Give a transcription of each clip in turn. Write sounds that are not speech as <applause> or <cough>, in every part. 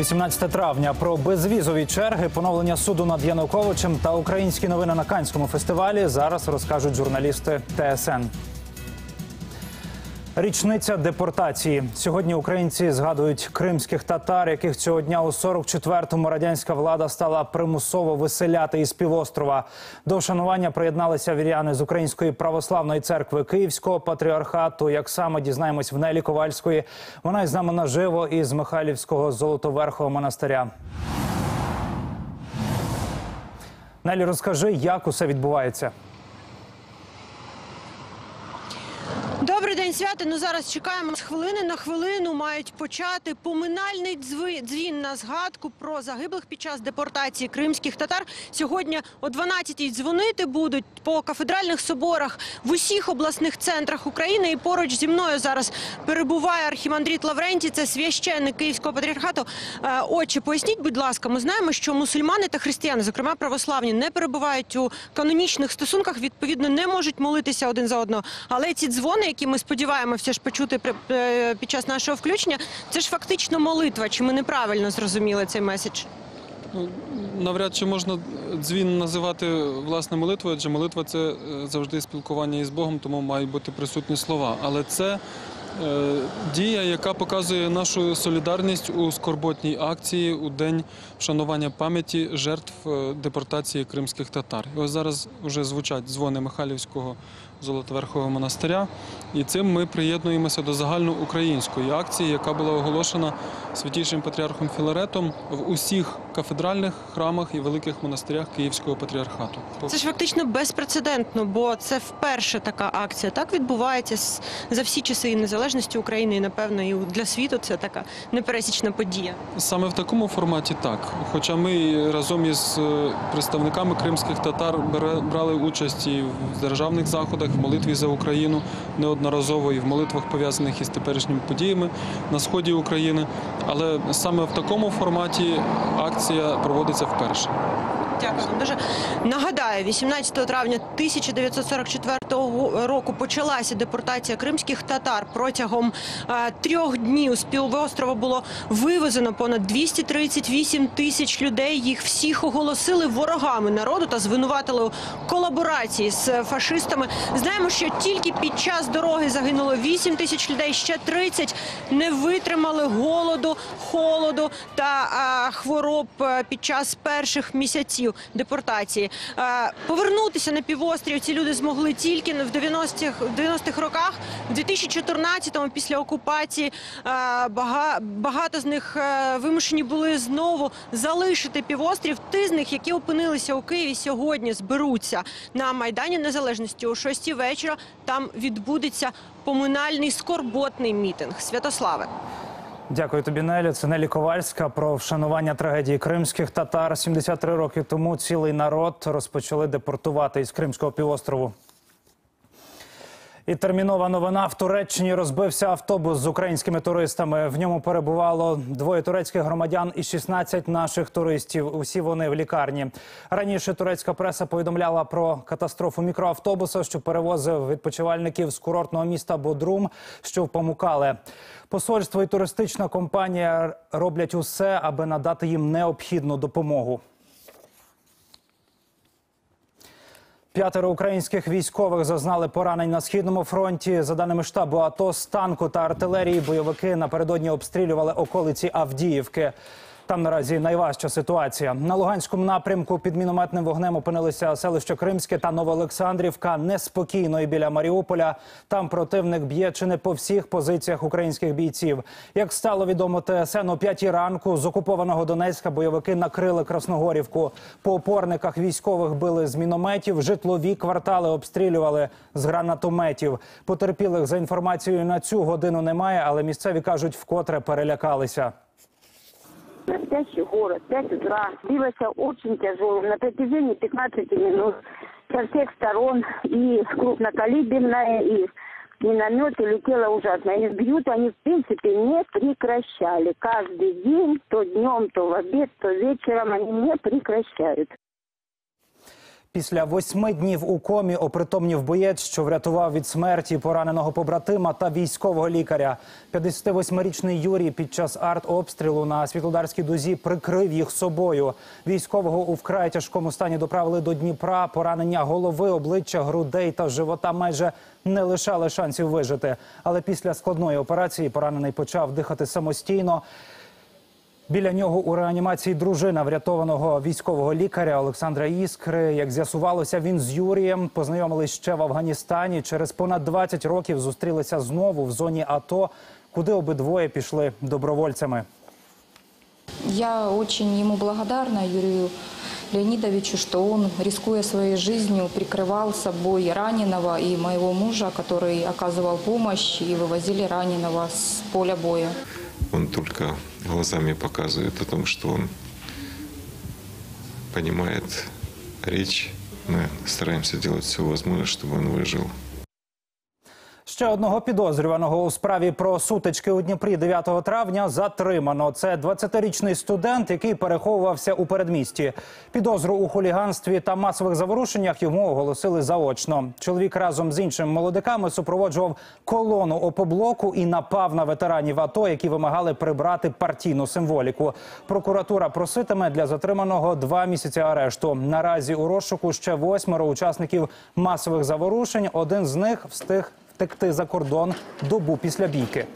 18 травня про безвізові черги, поновлення суду над Януковичем та українські новини на Канському фестивалі зараз розкажуть журналісти ТСН. Річниця депортації. Сьогодні українці згадують кримських татар, яких цього дня у 44-му радянська влада стала примусово виселяти із півострова. До вшанування приєдналися віряни з Української православної церкви Київського патріархату. Як саме дізнаємось в Нелі Ковальської, вона із нами наживо із Михайлівського Золотоверхового монастиря. Нелі, розкажи, як усе відбувається. День, святи. Ну зараз чекаємо з хвилини на хвилину. Мають почати поминальний дзві- дзвін на згадку про загиблих під час депортації кримських татар. Сьогодні о 12-й дзвонити будуть по кафедральних соборах в усіх обласних центрах України. І поруч зі мною зараз перебуває архімандрит Лаврентій. Це священник Київського патріархату. Е, Отче, поясніть, будь ласка, ми знаємо, що мусульмани та християни, зокрема православні, не перебувають у канонічних стосунках. Відповідно, не можуть молитися один за одного. Але ці дзвони, які ми сподіваємося ж почути під час нашого включення, це ж фактично молитва. Чи ми неправильно зрозуміли цей меседж? Ну, навряд чи можна дзвін називати власне молитвою, адже молитва це е, завжди спілкування із Богом, тому мають бути присутні слова. Але це е, дія, яка показує нашу солідарність у скорботній акції у день вшанування пам'яті жертв е, депортації кримських татар. І ось зараз вже звучать дзвони Михайлівського Золотоверхового монастиря, і цим ми приєднуємося до загальноукраїнської акції, яка була оголошена святішим патріархом Філаретом в усіх кафедральних храмах і великих монастирях Київського патріархату. Це ж фактично безпрецедентно, бо це вперше така акція. Так відбувається за всі часи незалежності України, і напевно і для світу це така непересічна подія. Саме в такому форматі так. Хоча ми разом із е, представниками кримських татар брали участь і в державних заходах, в молитві за Україну неодноразово і в молитвах пов'язаних із теперішніми подіями на сході України. Але саме в такому форматі акція проводиться вперше. Дякую вам дуже. Нагадаю, 18 травня 1944 року почалася депортація кримських татар. Протягом е, трьох днів з півострова було вивезено понад 238 тисяч людей. Їх всіх оголосили ворогами народу та звинуватили у колаборації з фашистами. Знаємо, що тільки під час дороги загинуло 8 тисяч людей. Ще 30 не витримали голоду, холоду та е, хвороб е, під час перших місяців депортації. Е, Повернутися на півострів ці люди змогли тільки в 90-х, в 90-х роках. В 2014-му, після окупації, бага- багато з них е, вимушені були знову залишити півострів. Ті з них, які опинилися у Києві, сьогодні зберуться на Майдані Незалежності о 6 вечора. Там відбудеться поминальний скорботний мітинг. Святославе. Дякую тобі, Нелі. Це Нелі Ковальська про вшанування трагедії кримських татар. 73 роки тому цілий народ розпочали депортувати із Кримського півострову. І термінова новина в Туреччині розбився автобус з українськими туристами. В ньому перебувало двоє турецьких громадян і 16 наших туристів. Усі вони в лікарні. Раніше турецька преса повідомляла про катастрофу мікроавтобуса, що перевозив відпочивальників з курортного міста Бодрум, що в Памукале. Посольство і туристична компанія роблять усе, аби надати їм необхідну допомогу. П'ятеро українських військових зазнали поранень на східному фронті. За даними штабу АТО, з танку та артилерії бойовики напередодні обстрілювали околиці Авдіївки. Там наразі найважча ситуація. На Луганському напрямку під мінометним вогнем опинилися селище Кримське та Новоолександрівка. Неспокійно і біля Маріуполя. Там противник б'є чи не по всіх позиціях українських бійців. Як стало відомо ТСН о п'ятій ранку з окупованого Донецька бойовики накрили Красногорівку. По опорниках військових били з мінометів. Житлові квартали обстрілювали з гранатометів. Потерпілих за інформацією на цю годину немає, але місцеві кажуть, вкотре перелякалися. Настоящий город, 5 утра, билось очень тяжело, на протяжении 15 минут со всех сторон, и крупнокалиберная, и минометы летело ужасно. И бьют они, в принципе, не прекращали. Каждый день, то днем, то в обед, то вечером они не прекращают. Після восьми днів у комі опритомнів боєць, що врятував від смерті пораненого побратима та військового лікаря. 58-річний Юрій під час артобстрілу на Світлодарській дузі прикрив їх собою. Військового у вкрай тяжкому стані доправили до Дніпра. Поранення голови, обличчя, грудей та живота майже не лишали шансів вижити. Але після складної операції поранений почав дихати самостійно. Біля нього у реанімації дружина врятованого військового лікаря Олександра Іскри. Як з'ясувалося, він з Юрієм познайомились ще в Афганістані. Через понад 20 років зустрілися знову в зоні АТО, куди обидвоє пішли добровольцями. Я очень ему благодарна, Юрию Леонидовичу, что он, рискуя своей жизнью, прикрывал собой раненого и моего мужа, который оказывал помощь и вывозили раненого с поля боя. Он только глазами показывает о том, что он понимает речь. Мы стараемся делать все возможное, чтобы он выжил. Ще одного підозрюваного у справі про сутички у Дніпрі 9 травня затримано. Це 20-річний студент, який переховувався у передмісті. Підозру у хуліганстві та масових заворушеннях йому оголосили заочно. Чоловік разом з іншими молодиками супроводжував колону опоблоку і напав на ветеранів АТО, які вимагали прибрати партійну символіку. Прокуратура проситиме для затриманого два місяці арешту. Наразі у розшуку ще восьмеро учасників масових заворушень. Один з них встиг втекти за кордон добу після бійки.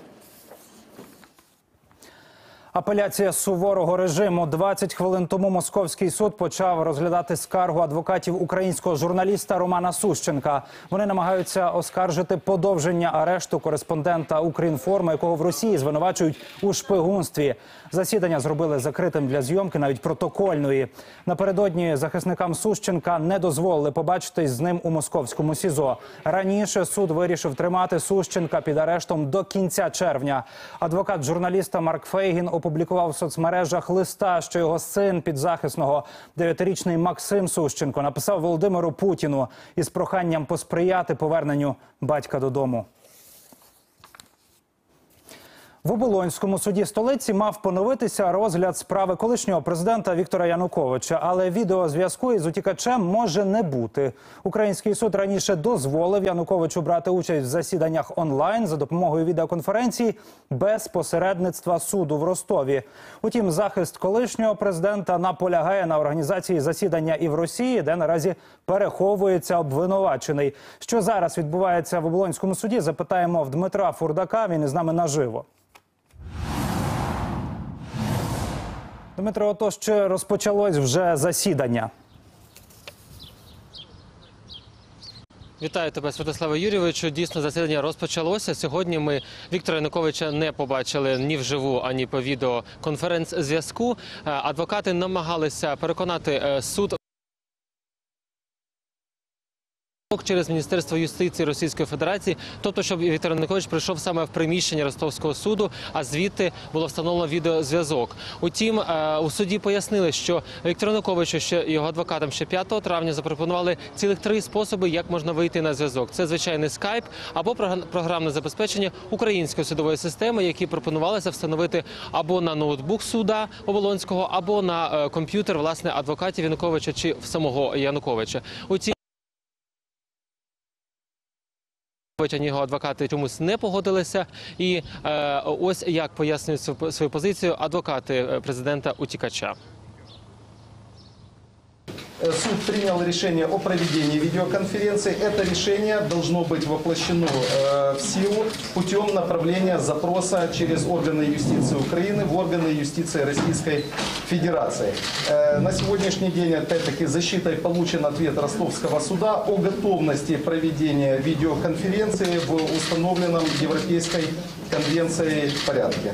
Апеляція суворого режиму 20 хвилин тому московський суд почав розглядати скаргу адвокатів українського журналіста Романа Сущенка. Вони намагаються оскаржити подовження арешту кореспондента Укрінформу, якого в Росії звинувачують у шпигунстві. Засідання зробили закритим для зйомки, навіть протокольної. Напередодні захисникам Сущенка не дозволили побачитись з ним у московському СІЗО. Раніше суд вирішив тримати Сущенка під арештом до кінця червня. Адвокат журналіста Марк Фейгін опублікував в соцмережах листа, що його син підзахисного дев'ятирічний Максим Сущенко написав Володимиру Путіну із проханням посприяти поверненню батька додому. В Оболонському суді столиці мав поновитися розгляд справи колишнього президента Віктора Януковича, але відеозв'язку із утікачем може не бути. Український суд раніше дозволив Януковичу брати участь в засіданнях онлайн за допомогою відеоконференції без посередництва суду в Ростові. Утім, захист колишнього президента наполягає на організації засідання і в Росії, де наразі переховується обвинувачений. Що зараз відбувається в Оболонському суді? Запитаємо в Дмитра Фурдака. Він із нами наживо. Дмитро, отож, чи розпочалось вже засідання? Вітаю тебе, Святославе Юрійовичу. Дійсно, засідання розпочалося. Сьогодні ми Віктора Януковича не побачили ні вживу, ані по відеоконференц-зв'язку. Е, Адвокати намагалися переконати е, суд. Через Міністерство юстиції Російської Федерації, тобто, щоб Віктор Янукович прийшов саме в приміщення Ростовського суду, а звідти було встановлено відеозв'язок. Утім, е, у суді пояснили, що Віктору Януковичу ще його адвокатам ще 5 травня запропонували цілих три способи, як можна вийти на зв'язок. Це звичайний скайп або програ- програмне забезпечення української судової системи, які пропонувалися встановити або на ноутбук суда Оболонського, або на е, комп'ютер власне адвокатів Януковича чи самого Януковича. Утім. Його адвокати чомусь не погодилися, і е, ось як пояснюють свою- позицію адвокати е, президента утікача. Э, Суд принял решение о проведении видеоконференции. Это решение должно быть воплощено э, в силу путем направления запроса через органы юстиции Украины в органы юстиции Российской Федерации. Э, На сегодняшний день, опять-таки, защитой получен ответ Ростовского суда о готовности проведения видеоконференции в установленном Европейской конвенцией порядке.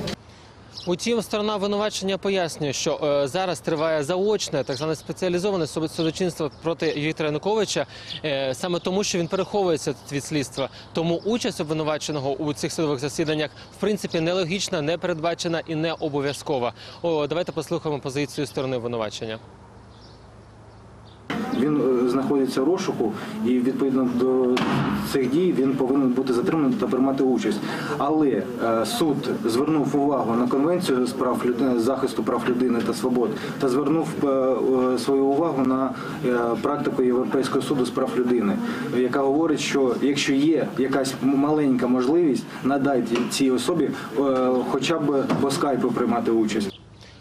Утім, сторона обвинувачення пояснює, що е, зараз триває заочне, так зване спеціалізоване суд- судочинство проти Віктора Януковича, е, саме тому, що він переховується від слідства. Тому участь обвинуваченого у цих судових засіданнях в принципі нелогічна, не передбачена і не обов'язкова. Давайте послухаємо позицію сторони обвинувачення. Він е, знаходиться в розшуку, і відповідно до цих дій він повинен бути затриманий та приймати участь. Але е, суд звернув увагу на конвенцію з прав людини захисту прав людини та свобод та звернув е, е, свою увагу на е, практику Європейського суду з прав людини, яка говорить, що якщо є якась маленька можливість, надайте цій особі е, хоча б по скайпу приймати участь.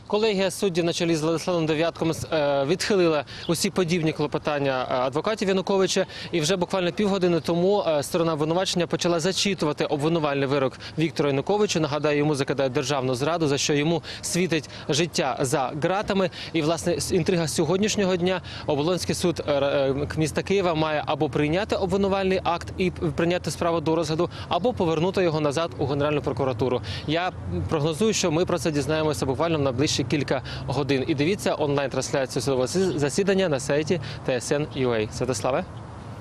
Колегія суддів на чолі з Владиславом Дев'ятком е, відхилила усі подібні клопотання е, адвокатів Януковича. І вже буквально півгодини тому е, сторона обвинувачення почала зачитувати обвинувальний вирок Віктору Януковичу. Нагадаю, йому закидають державну зраду, за що йому світить життя за ґратами. І власне інтрига сьогоднішнього дня Оболонський суд міста Києва має або прийняти обвинувальний акт і прийняти справу до розгляду, або повернути його назад у Генеральну прокуратуру. Я прогнозую, що ми про це дізнаємося буквально в найближчі кілька годин. І дивіться онлайн-трансляцію судового засідання на сайті TSN.ua. Святославе.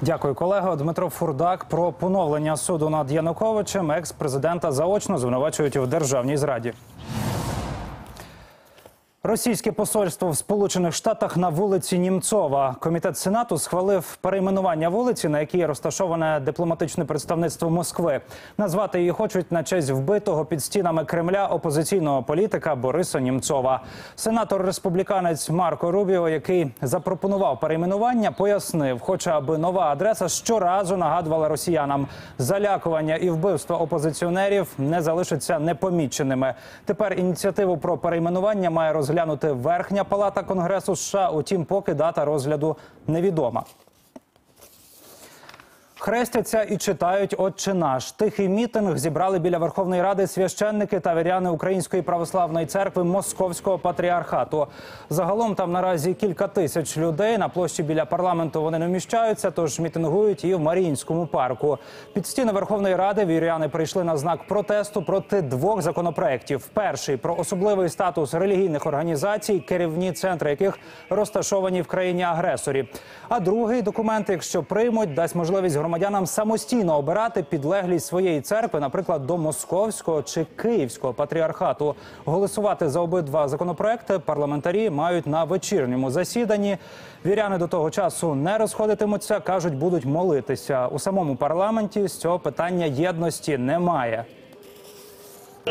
Дякую, колего. Дмитро Фурдак про поновлення суду над Януковичем. Екс-президента заочно звинувачують в державній зраді. Російське посольство в Сполучених Штатах на вулиці Німцова. Комітет Сенату схвалив перейменування вулиці, на якій розташоване дипломатичне представництво Москви. Назвати її хочуть на честь вбитого під стінами Кремля опозиційного політика Бориса Німцова. Сенатор республіканець Марко Рубіо, який запропонував перейменування, пояснив, хоче, аби нова адреса щоразу нагадувала росіянам залякування і вбивство опозиціонерів не залишаться непоміченими. Тепер ініціативу про перейменування має розглянути Верхня палата Конгресу США. Утім, поки дата розгляду невідома. Хрестяться і читають «Отче наш». Тихий мітинг зібрали біля Верховної Ради священники та віряни Української православної церкви Московського патріархату. Загалом там наразі кілька тисяч людей. На площі біля парламенту вони не вміщаються, тож мітингують і в Маріїнському парку. Під стіни Верховної Ради віряни прийшли на знак протесту проти двох законопроєктів. Перший про особливий статус релігійних організацій, керівні центри яких розташовані в країні агресорі. А другий документ, якщо приймуть, дасть можливість громадянам самостійно обирати підлеглість своєї церкви, наприклад, до московського чи київського патріархату. Голосувати за обидва законопроекти парламентарі мають на вечірньому засіданні. Віряни до того часу не розходитимуться, кажуть, будуть молитися. У самому парламенті з цього питання єдності немає.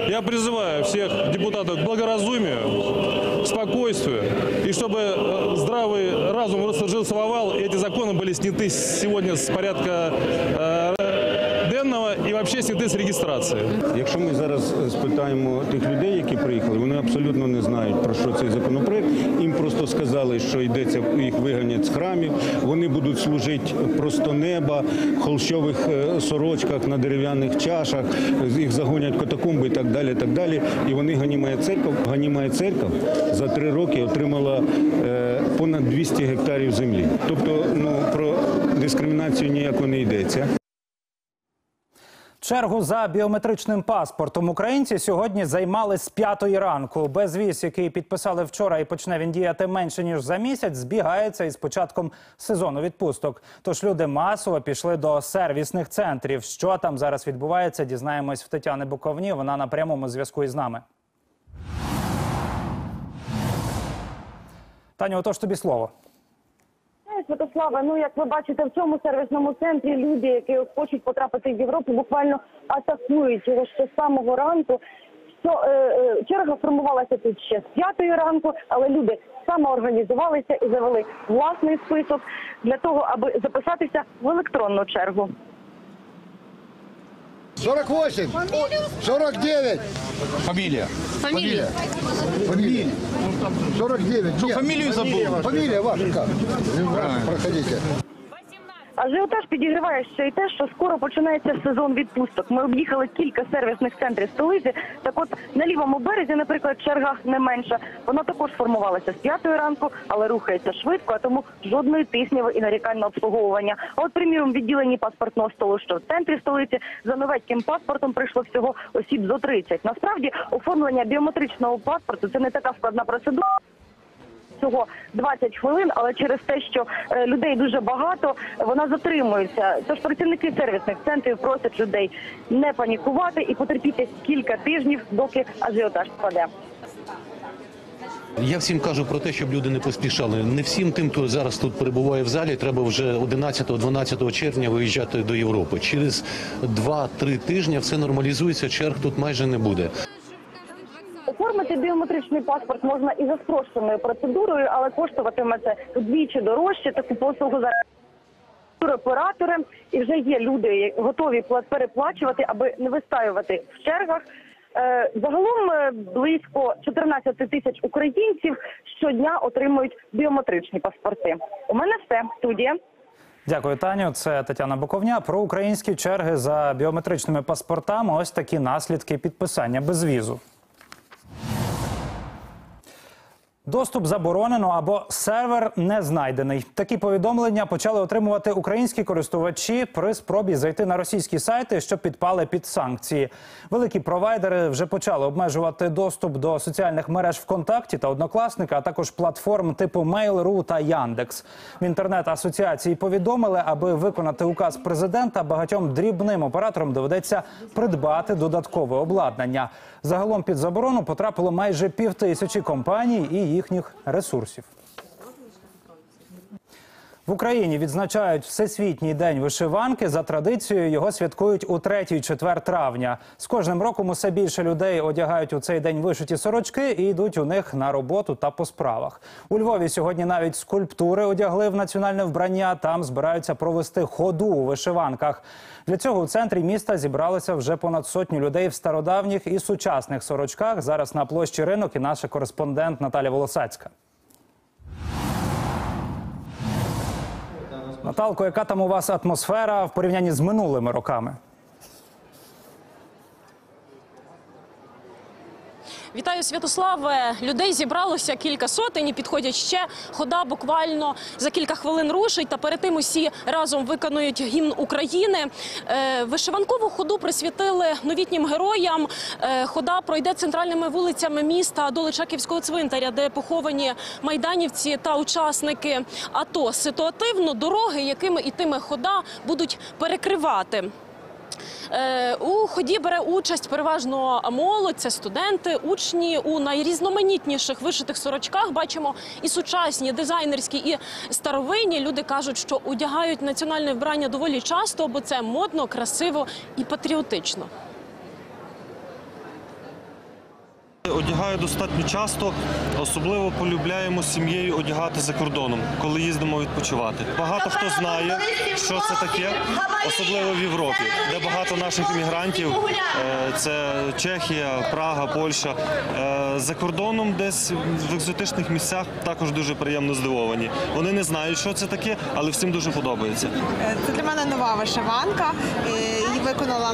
Я призываю всех депутатов к благоразумию, спокойствию, и чтобы э, здравый разум восторжествовал, и эти законы были сняты сегодня с порядка э, денного и вообще сняты с. Якщо ми зараз е, спитаємо тих людей, які приїхали, вони абсолютно не знають про що цей законопроект. Їм просто сказали, що йдеться їх виганять з храмів. Вони будуть служити просто неба, в холщових е, сорочках на дерев'яних чашах. Їх загонять в катакомби і так далі. Так далі. І вони ганімає церков. Ганімає церков за три роки отримала е, понад 200 гектарів землі. Тобто, ну про дискримінацію ніяко не йдеться. Чергу за біометричним паспортом українці сьогодні займали з п'ятої ранку. Безвіз, який підписали вчора, і почне він діяти менше ніж за місяць, збігається із початком сезону відпусток. Тож люди масово пішли до сервісних центрів. Що там зараз відбувається, дізнаємось в Тетяни Буковні. Вона на прямому зв'язку із нами. Таню, отож тобі слово. Знаєш, Святослава, ну як ви бачите, в цьому сервісному центрі люди, які хочуть потрапити в Європу, буквально атакують його ще з самого ранку. Що, е, е, черга формувалася тут ще з п'ятої ранку, але люди самоорганізувалися і завели власний список для того, аби записатися в електронну чергу. 48, 49. Фамилия. Фамилия. Фамилия. 49. Что, фамилию забыл? Фамилия ваша как? Проходите. Ажіотаж підігріває ще й те, що скоро починається сезон відпусток. Ми об'їхали кілька сервісних центрів столиці. Так от на лівому березі, наприклад, черга не менша. Вона також формувалася з п'ятої ранку, але рухається швидко, а тому жодної тисняви і нарікань на обслуговування. А от, приміром, відділенні паспортного столу, що в центрі столиці, за новецьким паспортом прийшло всього осіб зо 30. Насправді, оформлення біометричного паспорту це не така складна процедура. Всього 20 хвилин, але через те, що е, людей дуже багато, вона затримується. Тож працівники сервісних центрів просять людей не панікувати і потерпіти кілька тижнів, доки ажіотаж спаде. Я всім кажу про те, щоб люди не поспішали. Не всім тим, хто зараз тут перебуває в залі, треба вже 11-12 червня виїжджати до Європи. Через 2-3 тижні все нормалізується, черг тут майже не буде. Біометричний паспорт можна і за спрощеною процедурою, але коштуватиме це вдвічі дорожче. Таку послугу зараз туроператори. І вже є люди, готові пла- переплачувати, аби не вистаювати в чергах. Е, Загалом е, близько 14 тисяч українців щодня отримують біометричні паспорти. У мене все студія. Дякую, Таню. Це Тетяна Боковня. Про українські черги за біометричними паспортами. Ось такі наслідки підписання безвізу. Доступ заборонено або сервер не знайдений. Такі повідомлення почали отримувати українські користувачі при спробі зайти на російські сайти, що підпали під санкції. Великі провайдери вже почали обмежувати доступ до соціальних мереж ВКонтакті та Однокласника, а також платформ типу Mail.ru та Яндекс. В інтернет-асоціації повідомили, аби виконати указ президента, багатьом дрібним операторам доведеться придбати додаткове обладнання. Загалом під заборону потрапило майже півтисячі компаній і їхніх ресурсів. В Україні відзначають Всесвітній день вишиванки. За традицією його святкують у 3-4 травня. З кожним роком усе більше людей одягають у цей день вишиті сорочки і йдуть у них на роботу та по справах. У Львові сьогодні навіть скульптури одягли в національне вбрання. Там збираються провести ходу у вишиванках. Для цього у центрі міста зібралися вже понад сотню людей в стародавніх і сучасних сорочках. Зараз на площі ринок і наша кореспондент Наталя Волосацька. Наталко, яка там у вас атмосфера в порівнянні з минулими роками? Вітаю, Святославе. Людей зібралося кілька сотень. і Підходять ще. Хода буквально за кілька хвилин рушить. Та перед тим усі разом виконують гімн України. Е, Вишиванкову ходу присвятили новітнім героям. Е, Хода пройде центральними вулицями міста до Личаківського цвинтаря, де поховані майданівці та учасники АТО. Ситуативно дороги, якими ітиме хода, будуть перекривати. Е, У ході бере участь переважно молодь, це студенти, учні у найрізноманітніших вишитих сорочках. Бачимо і сучасні, дизайнерські, і старовинні. Люди кажуть, що одягають національне вбрання доволі часто, бо це модно, красиво і патріотично. Одягаю достатньо часто, особливо полюбляємо з сім'єю одягати за кордоном, коли їздимо відпочивати. Багато хто знає, що це таке, особливо в Європі, де багато наших іммігрантів. Е, Це Чехія, Прага, Польща. Е, За кордоном, десь в екзотичних місцях, також дуже приємно здивовані. Вони не знають, що це таке, але всім дуже подобається. Це для мене нова вишиванка. Е, Її виконала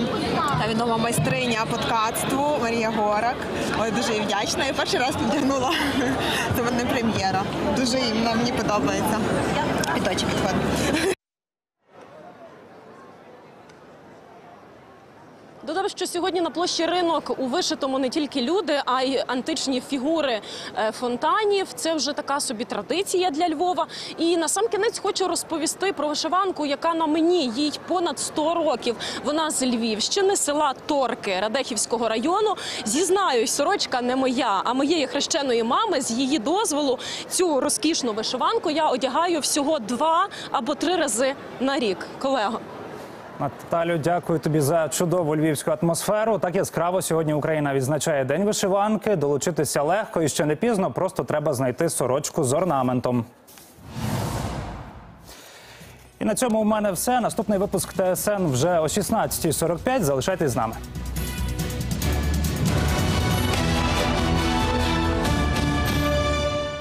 відома майстриня подкатству Марія Горак. Дуже вдячна. Я перший раз підтягнула. <laughs> Це вони прем'єра. Дуже їм мені подобається. Піточок підходить. Додам, що сьогодні на площі ринок у вишитому не тільки люди, а й античні фігури е, фонтанів. Це вже така собі традиція для Львова. І на сам кінець хочу розповісти про вишиванку, яка на мені їй понад 100 років. Вона з Львівщини, села Торки Радехівського району. Зізнаюсь, сорочка не моя, а моєї хрещеної мами. З її дозволу цю розкішну вишиванку я одягаю всього два або три рази на рік. Колего. Наталю, дякую тобі за чудову львівську атмосферу. Так яскраво сьогодні Україна відзначає день вишиванки. Долучитися легко і ще не пізно. Просто треба знайти сорочку з орнаментом. І на цьому у мене все. Наступний випуск ТСН вже о 16.45. Залишайтесь з нами.